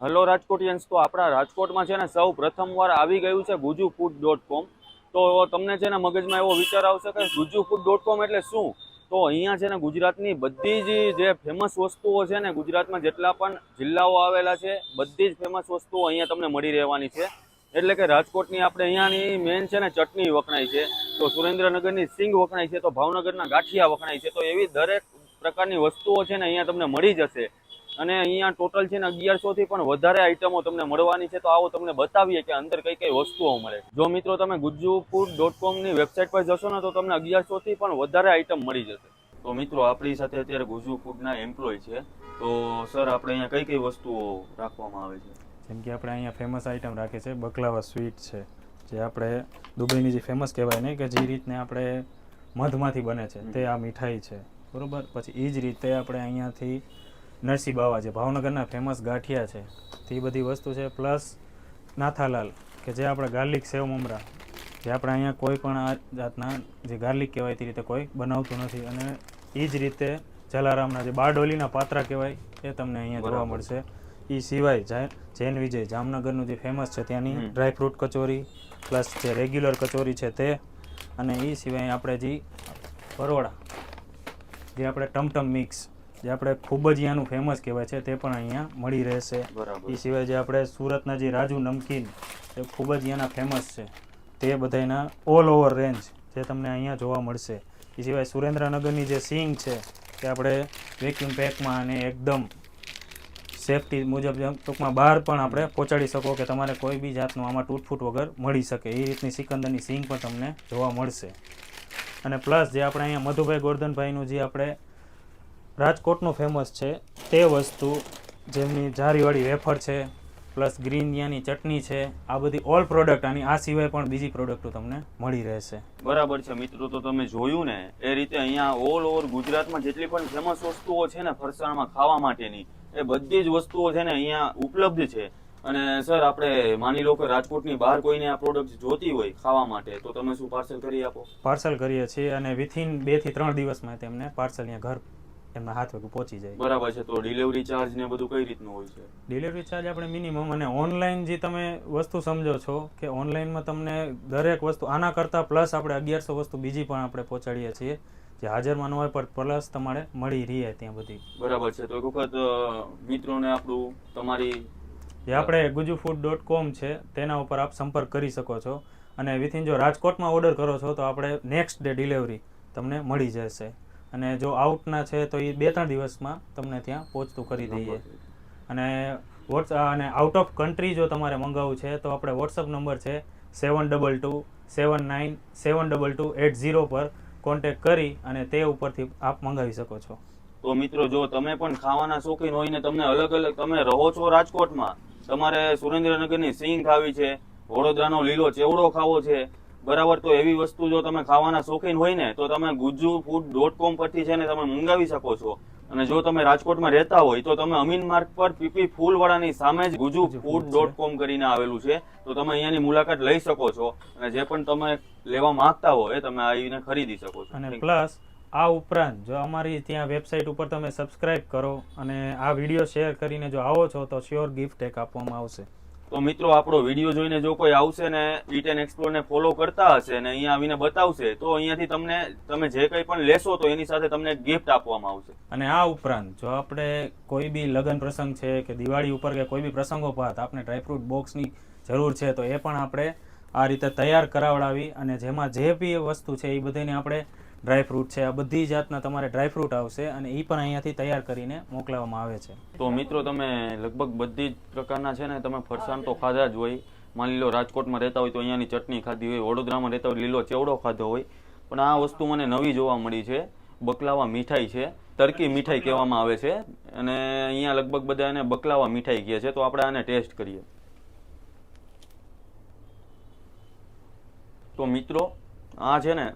Hello Rajkotians, તો આપણા રાજકોટમાં છે ને સૌ પ્રથમવાર આવી ગયું છે ગુજુ ફૂડ ડોટ કોમ તો તમને છે ને મગજમાં એવો વિચાર આવશે કે ગુજુ ફૂડ ડોટ કોમ એટલે શું? તો અહીંયા છે ને ગુજરાતની બધી જ જે ફેમસ વસ્તુઓ છે ને ગુજરાતમાં જેટલા પણ જિલ્લાઓ આવેલા છે, બધી જ ફેમસ વસ્તુઓ અહીંયા તમને મળી રહેવાની છે. એટલે કે રાજકોટની આપણે અહીંયાની મેન છે ને ચટણી વખણાય છે, તો સુરેન્દ્રનગરની સિંગ વખણાય છે, તો ભાવનગરના ગાંઠિયા વખણાય છે, તો એવી દરેક પ્રકારની વસ્તુઓ છે ને અહીંયા તમને મળી જશે. અને અહીંયા ટોટલ છે ને અગિયારસો થી પણ વધારે આઈટમો તમને મળવાની છે. તો આવો તમને બતાવીએ કે અંદર કઈ કઈ વસ્તુઓ મળે. જો મિત્રો તમે ગુજ્જુ ફૂડ ડોટ કોમની વેબસાઇટ પર જશો ને, તો તમને અગિયારસો થી પણ વધારે આઈટમ મળી જશે. તો મિત્રો, આપણી સાથે અત્યારે ગુજ્જુ ફૂડના એમ્પ્લોય છે. તો સર આપણે અહીંયા કઈ કઈ વસ્તુઓ રાખવામાં આવે છે? જેમ કે આપણે અહીંયા ફેમસ આઈટમ રાખે છે, બકલાવા સ્વીટ છે. જે આપણે દુબઈની જે ફેમસ કહેવાય ને, કે જે રીતને આપણે મધમાંથી બને છે, તે આ મીઠાઈ છે. બરોબર? પછી એ જ રીતે આપણે અહીંયાથી નરસી બાવા જે ભાવનગરના ફેમસ ગાંઠિયા છે. તે બધી વસ્તુ છે. પ્લસ નાથાલાલ કે જે આપણે ગાર્લિક સેવ મમરા જે આપણે અહીંયા કોઈ પણ આ જાતના જે ગાર્લિક કહેવાય તે રીતે કોઈ બનાવતું નથી. અને એ જ રીતે જલારામના જે બારડોલીના પાત્રા કહેવાય એ તમને અહીંયા જોવા મળશે. એ સિવાય જૈન વિજય જામનગરનું જે ફેમસ છે ત્યાંની. ડ્રાયફ્રૂટ કચોરી પ્લસ જે રેગ્યુલર કચોરી છે તે. અને એ સિવાય આપણે જે પરોળા જે આપણે ટમટમ મિક્સ જે આપણે ખૂબ જ અહીંયાનું ફેમસ કહેવાય છે તે પણ અહીંયા મળી રહેશે. બરાબર. એ સિવાય જે આપણે સુરતના જે રાજુ નમકીન એ ખૂબ જ અહીંયાના ફેમસ છે. તે બધાના ઓલ ઓવર રેન્જ જે તમને અહીંયા જોવા મળશે. એ સિવાય સુરેન્દ્રનગરની જે સિંગ છે તે આપણે વેક્યુમ પેકમાં અને એકદમ સેફટી મુજબ ટૂંકમાં બહાર પણ આપણે પહોંચાડી શકો કે તમારે કોઈ બી જાતનું આમાં તૂટફૂટ વગર મળી શકે. એ રીતની સિકંદરની સિંગ પણ તમને જોવા મળશે. અને પ્લસ જે આપણે અહીંયા મધુભાઈ ગોરધનભાઈનું જે આપણે રાજકોટનું ફેમસ છે. તે વસ્તુ જેમની જારીવાળી વેફર છે પ્લસ ગ્રીન યાની ચટણી છે આ બધી ઓલ પ્રોડક્ટ અને આ સિવાય પણ બીજી પ્રોડક્ટો તમને મળી રહેશે. બરાબર છે મિત્રો તો તમે જોયું ને એ રીતે અહીંયા ઓલ ઓવર ગુજરાતમાં જેટલી પણ ફેમસ વસ્તુઓ છે ને ફરસાણમાં ખાવા માટેની એ બધી જ વસ્તુઓ છે ને અહીંયા ઉપલબ્ધ છે. અને સર આપણે માની લો કે રાજકોટની બહાર કોઈને આ પ્રોડક્ટ જોતી હોય ખાવા માટે તો તમે શું પાર્સલ કરી આપો? પાર્સલ કરીએ છીએ અને વિથિન બેથી ત્રણ દિવસમાં તેમને પાર્સલ અહીંયા ઘર એમના હાથ વગર પહોંચી જાય. બરાબર છે તો ડિલિવરી ચાર્જ ને બધું કઈ રીતનું હોય છે? ડિલિવરી ચાર્જ આપણે મિનિમમ અને ઓનલાઈન જે તમે વસ્તુ સમજો છો કે ઓનલાઈનમાં તમને દરેક વસ્તુ આના કરતાં પ્લસ આપણે અગિયારસો વસ્તુ બીજી પણ આપણે પહોંચાડીએ છીએ જે હાજરમાં ન હોય પણ પ્લસ તમારે મળી રહે ત્યાં બધી. બરાબર છે તો એક વખત મિત્રોને આપણું તમારી જે આપણે ગુજુ ફૂડ ડોટ કોમ છે તેના ઉપર આપ સંપર્ક કરી શકો છો. અને વિથિન જો રાજકોટમાં ઓર્ડર કરો છો તો આપણે નેક્સ્ટ ડે ડિલિવરી તમને મળી જશે. અને જો આઉટના છે તો એ બે ત્રણ દિવસમાં તમને ત્યાં પહોંચતું કરી દઈએ. અને વોટ્સ અને આઉટ ઓફ કન્ટ્રી જો તમારે મંગાવવું છે તો આપણે વોટ્સઅપ નંબર છે seven double two seven nine seven double two eight zero પર કોન્ટેક્ટ કરી અને તે ઉપરથી આપ મંગાવી શકો છો. તો મિત્રો જો તમે પણ ખાવાના શોખીન હોય ને તમને અલગ અલગ તમે રહો છો રાજકોટમાં તમારે સુરેન્દ્રનગરની સિંગ ખાવી છે વડોદરાનો લીલો ચેવડો ખાવો છે બરાબર તો એવી વસ્તુ જો તમે ખાવાના શોખીન હોય ને તો તમે ગુજુ ફૂડ ડોટ કોમ પરથી છે ને તમે મંગાવી શકો છો. અને જો તમે રાજકોટમાં રહેતા હોય તો તમે અમીન માર્ગ પર પીપી ફૂલવાળાની સામે જ ગુજુ ફૂડ ડોટ કોમ કરીને આવેલું છે. તો તમે અહીંયાની મુલાકાત લઈ શકો છો અને જે પણ તમે લેવા માંગતા હોય એ તમે આવીને ખરીદી શકો છો. અને પ્લસ આ ઉપરાંત જો અમારી ત્યાં વેબસાઇટ ઉપર તમે સબસ્ક્રાઇબ કરો અને આ વીડિયો શેર કરીને જો આવો છો તો શ્યોર ગિફ્ટ એક આપવામાં આવશે. તો મિત્રો આપણો વીડિયો જોઈને જો કોઈ આવશે ને ઈટ એન્ડ એક્સપ્લોર ફોલો કરતા હશે ને અહીંયા આવીને બતાવશે, તો અહીંયાથી તમને, તમે જે કંઈ પણ લેશો તો એની સાથે તમને ગિફ્ટ આપવામાં આવશે. અને આ ઉપરાંત, જો આપણે કોઈ બી લગ્ન પ્રસંગ છે કે દિવાળી ઉપર કે કોઈ બી પ્રસંગો પર આપણે ડ્રાયફ્રૂટ બોક્સની જરૂર છે, તો એ પણ આપણે આ રીતે તૈયાર કરાવડાવી અને જેમાં જે બી વસ્તુ છે એ બધાને આપણે ડ્રાયફ્રૂટ છે. આ બધી જાતના તમારે ડ્રાયફ્રૂટ આવશે અને એ પણ અહીંયાથી તૈયાર કરીને મોકલાવવામાં આવે છે. તો મિત્રો તમે લગભગ બધી જ પ્રકારના છે ને, તમે ફરસાણ તો ખાધા જ હોય. માની લો રાજકોટમાં રહેતા હોય તો અહીંયાની ચટણી ખાધી હોય, વડોદરામાં રહેતા હોય, લીલો ચેવડો ખાધો હોય. પણ આ વસ્તુ મને નવી જોવા મળી છે. બકલાવા મીઠાઈ છે. તરકી મીઠાઈ કહેવામાં આવે છે. અને અહીંયા લગભગ બધા એને બકલાવા મીઠાઈ કહે છે. તો આપણે આને ટેસ્ટ કરીએ. તો મિત્રો, આ છે ને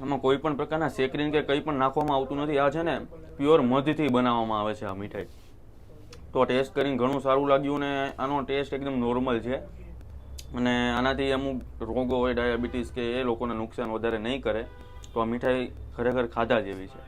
આમાં કોઈ પણ પ્રકારના સેકરીન કે કંઈ પણ નાખવામાં આવતું નથી. આ છે ને પ્યોર મધથી બનાવવામાં આવે છે આ મીઠાઈ. તો ટેસ્ટ કરીને ઘણું સારું લાગ્યું ને આનો ટેસ્ટ એકદમ નોર્મલ છે. અને આનાથી અમુક રોગો હોય ડાયાબિટીસ કે એ લોકોને નુકસાન વધારે નહીં કરે. તો આ મીઠાઈ ખરેખર ખાધા જેવી છે.